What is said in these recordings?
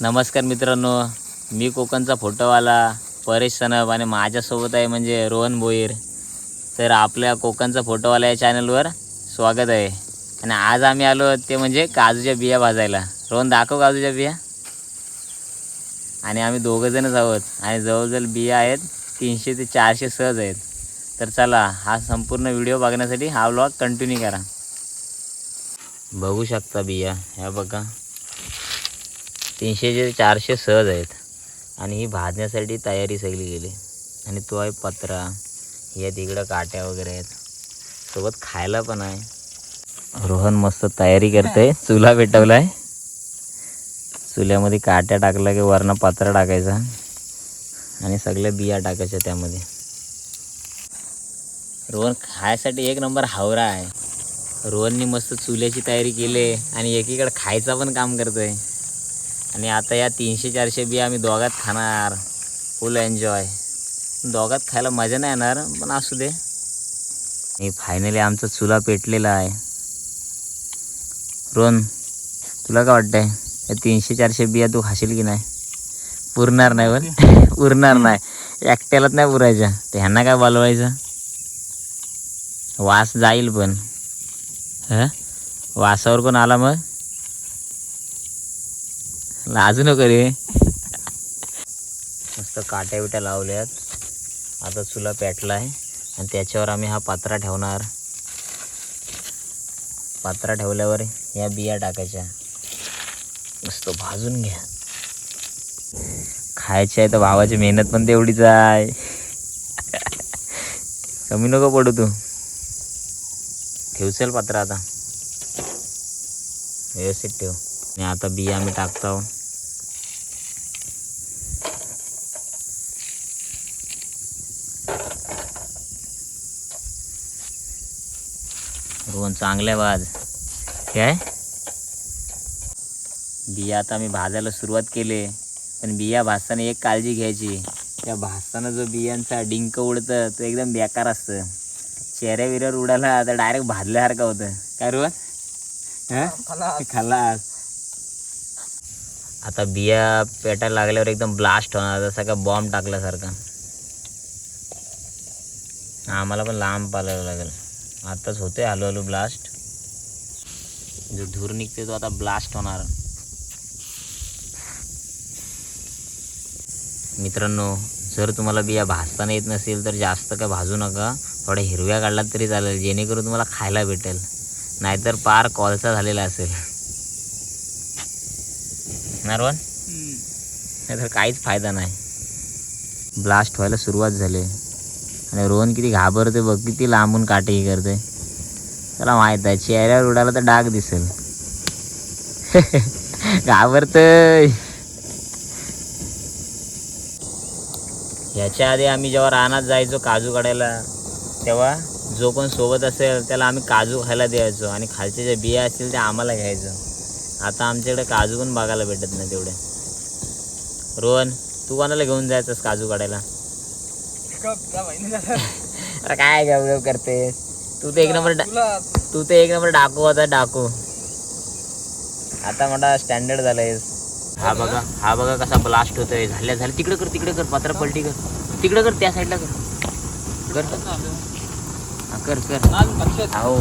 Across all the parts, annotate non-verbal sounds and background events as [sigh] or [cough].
नमस्कार मित्रांनो मी कोकणचा फोटोवाला परेश सनब आणि माझ्यासोबत आहे म्हणजे रोहन भोईर तर आपल्या कोकणचा फोटोवाला या चॅनलवर स्वागत आहे. आणि आज आम्ही आलो ते म्हणजे काजूच्या बिया भाजायला. रोहन दाखव काजूच्या बिया. आणि आम्ही दोघंजणच आहोत आणि जवळजवळ बिया आहेत तीनशे ते चारशे सहज आहेत. तर चला हा संपूर्ण व्हिडिओ बघण्यासाठी हा ब्लॉग कंटिन्यू करा. बघू शकता बिया ह्या बघा. तीनशे ते चारशे सहज आहेत. आणि ही भाजण्यासाठी तयारी सगळी गेली आणि तो आहे पत्रा. हे तिकडं काट्या वगैरे आहेत. सोबत खायला पण आहे. रोहन मस्त तयारी करते चुला आहे चुल्यामध्ये काट्या टाकला की वरनं पत्रा टाकायचा. आणि सगळ्या बिया टाकायच्या त्यामध्ये. रोहन खायसाठी एक नंबर हावरा आहे. रोहननी मस्त चुल्याची तयारी केली. आणि एकीकडे खायचा पण काम करतोय. आणि आता या तीनशे चारशे बिया आम्ही दोघात खाणार. फुल एन्जॉय दोघात खायला मजा नाही येणार पण असू दे. आणि फायनली आमचा चुला पेटलेला आहे. रोन तुला काय वाटतंय? या तीनशे चारशे बिया तू खाशील की नाही? पुरणार नाही पण [laughs] पुरणार नाही. एकट्यालाच नाही पुरायच्या तर ह्यांना काय बोलवायचं? वास जाईल पण. हां? वासावर कोण आला मग? लाजू नको रे मस्त काट्या बिट्या लावल्यात. आता चुला पेटला आहे आणि त्याच्यावर आम्ही हा पात्रा ठेवणार. पात्रा ठेवल्यावर या बिया टाकायच्या. मस्त भाजून घ्या. खायची आहे तर भावाची मेहनत पण तेवढीच आहे. कमी नको पडू तू. ठेवचल पात्र आता? व्यवस्थित ठेव. आणि आता बिया आम्ही टाकतो रोहन चांगल्या बाज काय बिया आता आम्ही भाजायला सुरुवात केली. पण बिया भाजताना एक काळजी घ्यायची. त्या भाजताना जो बियांचा डिंक उडतं तो एकदम बेकार असतं. चेहऱ्या विऱ्यावर उडाला तर डायरेक्ट भाजल्यासारखं होतं. काय रोहन हा? खलास. आता बिया पेटायला लागल्यावर एकदम ब्लास्ट होणार जसा का बॉम्ब टाकल्यासारखा. आम्हाला पण लांब पालायला लागेल. आताच होतोय हळूहळू ब्लास्ट जो धूर निघते तो आता ब्लास्ट होणार. मित्रांनो जर तुम्हाला बिया भाजताना येत नसेल तर जास्त काय भाजू नका. थोड्या हिरव्या काढलात तरी चालेल जेणेकरून तुम्हाला खायला भेटेल. नाहीतर पार कॉलचा झालेला असेल. नारवण नाहीतर काहीच फायदा नाही. ब्लास्ट व्हायला सुरुवात झाली. आणि रोहन किती घाबरते बघ किती लांबून काटेही करते त्याला माहीत आहे चेहऱ्यावर उडाला तर डाग दिसेल. [laughs] घाबरतय. ह्याच्या आधी आम्ही जेव्हा रानात जायचो काजू काढायला तेव्हा जो पण सोबत असेल त्याला आम्ही काजू खायला द्यायचो आणि खालच्या ज्या बिया असतील त्या आम्हाला घ्यायचो. आता आमच्याकडे काजू पण बघायला भेटत नाही तेवढे. रोहन तू कोणाला घेऊन जायचंस काजू काढायला? अरे काय गव करतेस तू तर एक नंबर तू तर एक नंबर डाकू होता डाकू. आता मोठा स्टँडर्ड झालायस हा बघा हा बघा कसा ब्लास्ट होतोय. झाल्या झाल्या तिकडे कर तिकडे कर. पात्र पलटी कर. तिकडे कर त्या साईडला कर. कर. कर कर. हो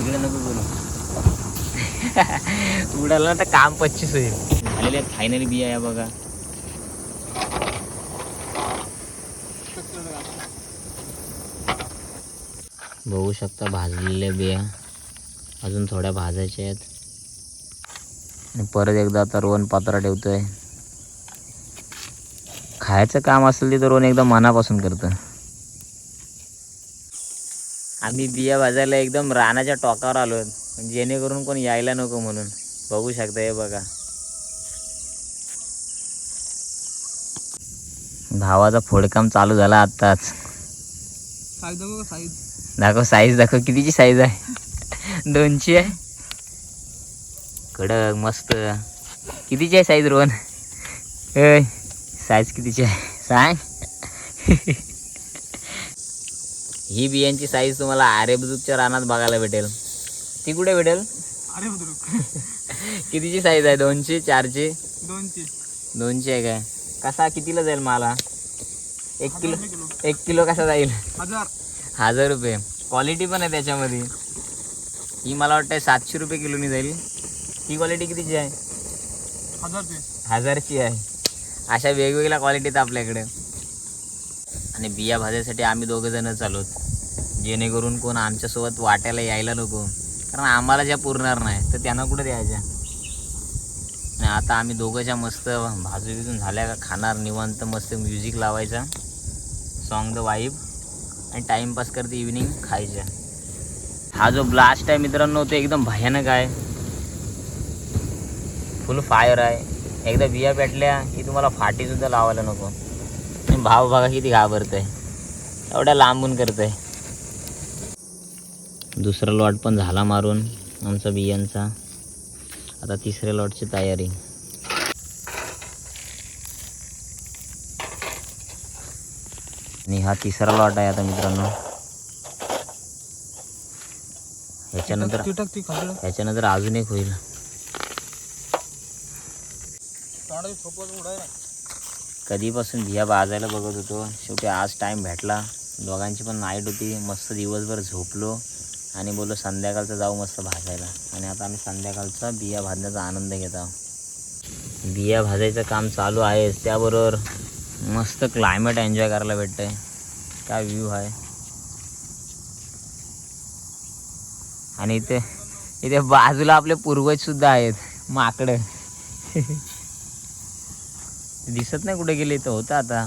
इकडे नको करू. [laughs] उडाला तर काम पच्चीस होईल. झालेले फायनली बिया या बघा. बघू शकता भाजलेल्या बिया. अजून थोड्या भाजायच्या आहेत. आणि परत एकदा तर वन पात्रा ठेवतोय. खायचं काम असेल ते तर एकदम मनापासून करतं. आम्ही बिया भाजायला एकदम रानाच्या टोकावर आलो जेणेकरून कोण यायला नको म्हणून. बघू शकता हे बघा. भावाचा फोडकाम चालू झाला आत्ताच. साईज दाखव साईज दाखव साईज दाखव. कितीची साईज आहे? दोनची आहे. कडक मस्त. कितीची आहे साईज रोहन? साईज कितीची आहे? सांग. ही बियांची साईज तुम्हाला आरेबजुकच्या रानात बघायला भेटेल. ती कुठे भेटेल? अरे बुद्रुक कितीची साईज आहे? दोनशे चारशे दोनशे दोनशे आहे काय? कसा? कितीला जाईल मला एक किलो. एक किलो कसा जाईल हजार. हजार रुपये. क्वालिटी पण आहे त्याच्यामध्ये. ही मला वाटतं सातशे रुपये किलोनी जाईल. ही क्वालिटी कितीची आहे? हजारचे. हजारची आहे. अशा वेगवेगळ्या क्वालिटीत आपल्याकडे. आणि बिया भाजायसाठी आम्ही दोघं जण चालूत जेणेकरून कोण आमच्यासोबत वाट्याला यायला नको. कारण आम्हाला ज्या पुरणार नाही तर त्यांना कुठं द्यायच्या? आणि आता आम्ही दोघंच्या मस्त भाजू बिजून झाल्या का खाणार निवांत मस्त म्युझिक लावायचा. सॉन्ग द वाईब आणि टाईमपास करते इव्हिनिंग खायचं. हा जो ब्लास्ट आहे मित्रांनो तो एकदम भयानक आहे. फुल फायर आहे. एकदा बिया पेटल्या की तुम्हाला फाटीसुद्धा लावायला नको. आणि भाव बघा किती घाबरत आहे एवढ्या लांबून करत आहे दुसरा लॉट पण झाला मारून आमचा बियांचा. आता तिसऱ्या लॉटची तयारी. आणि हा तिसरा लॉट आहे आता मित्रांनो. ह्याच्यानंतर ह्याच्यानंतर अजून एक होईल. कधीपासून बिया भाजायला बघत होतो. शेवटी आज टाईम भेटला. दोघांची पण नाईट होती. मस्त दिवसभर झोपलो. आणि बोललो संध्याकाळचं जाऊ मस्त भाजायला. आणि आता आम्ही संध्याकाळचा बिया भाजण्याचा आनंद घेत आहोत. बिया भाजायचं काम चालू आहेच. त्याबरोबर मस्त क्लायमेट एन्जॉय करायला भेटतंय. काय व्ह्यू आहे. आणि इथे इथे बाजूला आपले पूर्वजसुद्धा आहेत. माकडं. [laughs] दिसत नाही कुठे गेले तर होतं आता.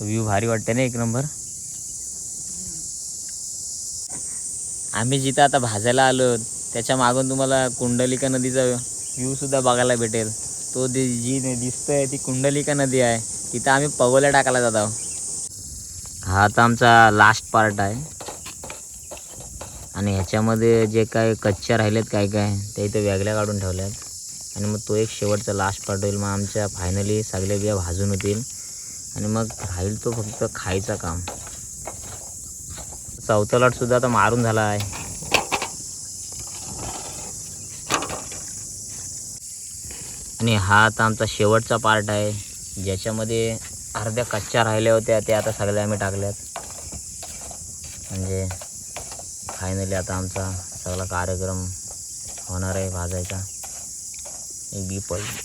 व्ह्यू भारी वाटते ना एक नंबर आम्ही जिथं आता भाजायला आलो त्याच्या मागून तुम्हाला कुंडलिका नदीचा व्ह्यू सुद्धा बघायला भेटेल. तो दि जी न- दिसतंय ती कुंडलिका नदी आहे. तिथं आम्ही पवला टाकायला जात आहोत. हा आता आमचा लास्ट पार्ट आहे. आणि ह्याच्यामध्ये जे काय कच्च्या राहिलेत काय काय ते इथं वेगळ्या काढून ठेवल्यात. आणि मग तो एक शेवटचा लास्ट पार्ट होईल. मग आमच्या फायनली सगळ्या बिया भाजून होतील. आणि मग राहील तो फक्त खायचा काम. चौथा आता मारून झाला आहे. आणि हा आता आमचा शेवटचा पार्ट आहे. ज्याच्यामध्ये अर्ध्या कच्च्या राहिल्या होत्या त्या आता सगळ्या आम्ही टाकल्यात. म्हणजे फायनली आता आमचा सगळा कार्यक्रम होणार आहे भाजायचा. एक बी पडली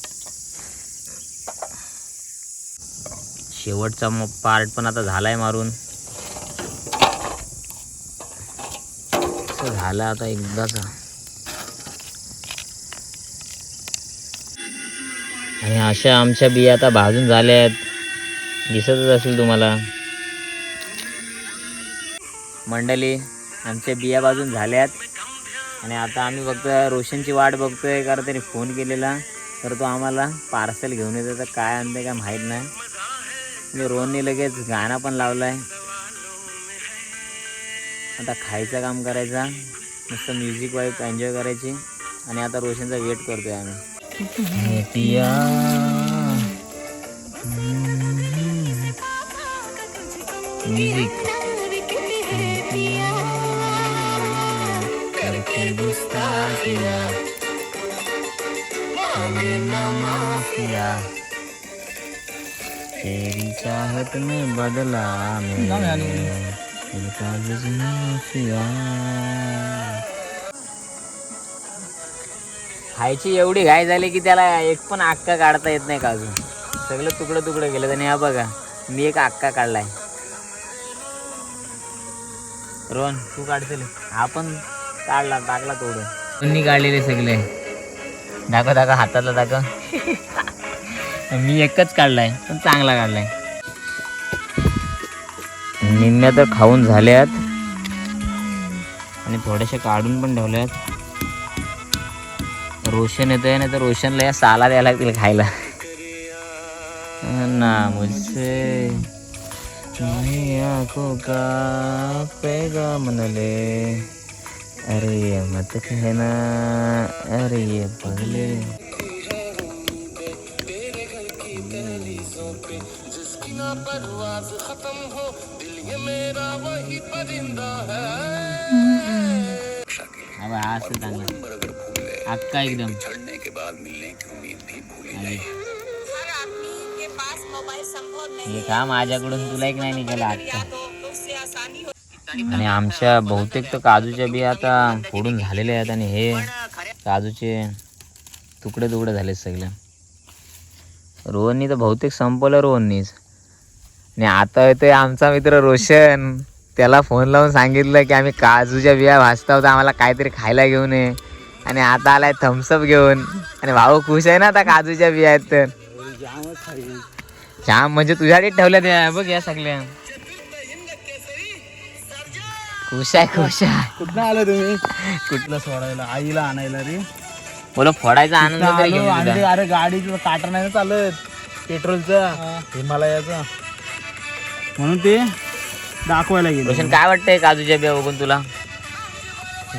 शेवटचा मग पार्ट पण आता झालाय मारून. झाला आता एकदाचा. आणि अशा आमच्या बिया आता भाजून झाल्या आहेत. दिसतच असेल तुम्हाला. मंडळी आमच्या बिया भाजून झाल्यात आणि आता आम्ही फक्त रोशनची वाट बघतोय कारण त्याने फोन केलेला. तर तो आम्हाला पार्सल घेऊन येतो तर काय आणते काय माहीत नाही. म्हणजे रोहनने लगेच गाणं पण लावलाय. आता खायचं काम करायचा. मस्त म्युझिक वाईफ एन्जॉय करायची. आणि आता रोशनचा वेट करतोय आम्ही. पिया म्युझिक न माफिया। तेरी चाहत में बदला। मैं दिल का माफिया। खायची एवढी घाई झाली की त्याला एक पण अक्का काढता येत नाही का अजून? सगळं तुकडं तुकडं गेलं आणि हा बघा मी एक अक्का काढलाय. रोहन तू काढशील? आपण काढला टाकला तोडून मी काढलेले सगळे. दाखव दाखव हातातला दाखव. मी एकच काढलाय पण चांगला काढलाय. निम्म्या तर खाऊन झाल्यात. आणि थोड्याशा काढून पण ठेवल्यात. रोशन येतोय ना तर रोशनला या साला द्यायला लागतील खायला. ना मुझसे नहीं आंखों का पैगाम न ले अरे ये मत कहना अरे ये पगले. हा बघ, हा असं चांगला अक्का एकदम। आणि हर आदमी के पास मोबाइल संभव नहीं हे। का माझ्याकडून तुला एक नाही निघाला अक्का तो उससे आसानी हो आणि आमच्या बहुतेक तर काजूच्या बिया आता फोडून झालेल्या आहेत आणि हे काजूचे तुकडे तुकडे झाले सगळे. रोहननी तर बहुतेक संपवलं रोहननीच. आणि आता येतोय आमचा मित्र रोशन. त्याला फोन लावून सांगितलं की आम्ही काजूच्या बिया भाजता होता आम्हाला काहीतरी खायला घेऊन ये. आणि आता आलाय थम्सअप घेऊन. आणि भाऊ खुश आहे ना आता काजूच्या बिया आहेत तर. जाम म्हणजे तुझ्यासाठी ठेवल्या त्या. बघ या सगळ्या. खुश आहे खुश आहे. कुठं आलं तुम्ही? कुठलं सोडायला? आईला आणायला रे. बोला फोडायचा आनंद तरी घेऊन. अरे गाडीचं काटा नाही ना चालत. पेट्रोलचा हिमालयाचा. म्हणून ते दाखवायला गेलो. रोशन काय वाटतंय काजूच्या बिया बघून तुला?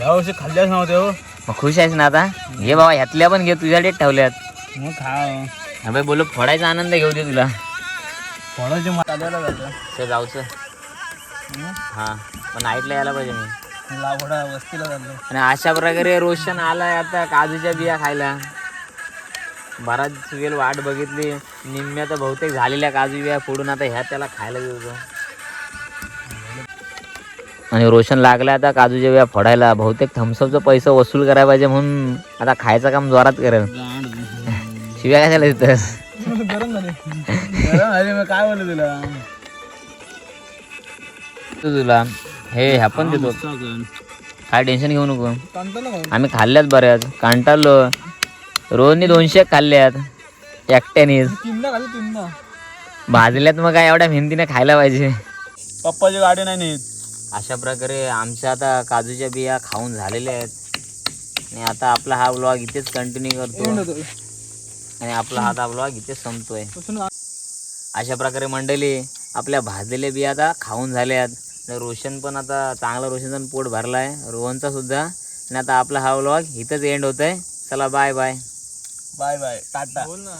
या वर्षी खाल्ल्याच नव्हते हो. मग खुश आहेस ना आता? घे बाबा ह्यातल्या पण घे तुझ्यासाठी ठेवल्यात. मग हा बाई बोलो फोडायचा आनंद घेऊ दे तुला. जातं ते जाऊचं हा? पण नाईटला यायला पाहिजे मी लावडा वस्तीला जातो आणि अशा प्रकारे रोशन आलाय आता काजूच्या बिया खायला. बराच वेळ वाट बघितली. निम्म्या तर बहुतेक झालेल्या काजू बिया फोडून आता ह्या त्याला खायला देतो आणि रोशन लागला आता काजूच्या बिया फोडायला. बहुतेक थम्सअपचा पैसा वसूल करायला पाहिजे म्हणून आता खायचं काम जोरात करेल. शिव्या गरम झाले. मग काय बोलू तुला? तुला. हे ह्या पण देतो. काय टेन्शन घेऊ नको. आम्ही खाल्ल्यात बऱ्याच. कांटाळलो. रोजनी दोनशे खाल्ल्यात. एकट्यानेच भाजल्यात मग काय? एवढ्या मेहनतीने खायला पाहिजे. पप्पाची गाडी नाही अशा प्रकारे आमच्या आता काजूच्या बिया खाऊन झालेल्या आहेत. आणि आता आपला हा ब्लॉग इथेच कंटिन्यू करतो. आणि आपला हा ब्लॉग इथेच संपतोय. अशा प्रकारे मंडळी आपल्या भाजलेल्या बिया आता खाऊन झाल्यात आणि रोशन पण आता चांगला रोशनचा पण पोट भरला आहे रोहनचा सुद्धा. आणि आता आपला हा ब्लॉग इथंच एंड होत आहे चला bye bye bye bye tata. बोल ना.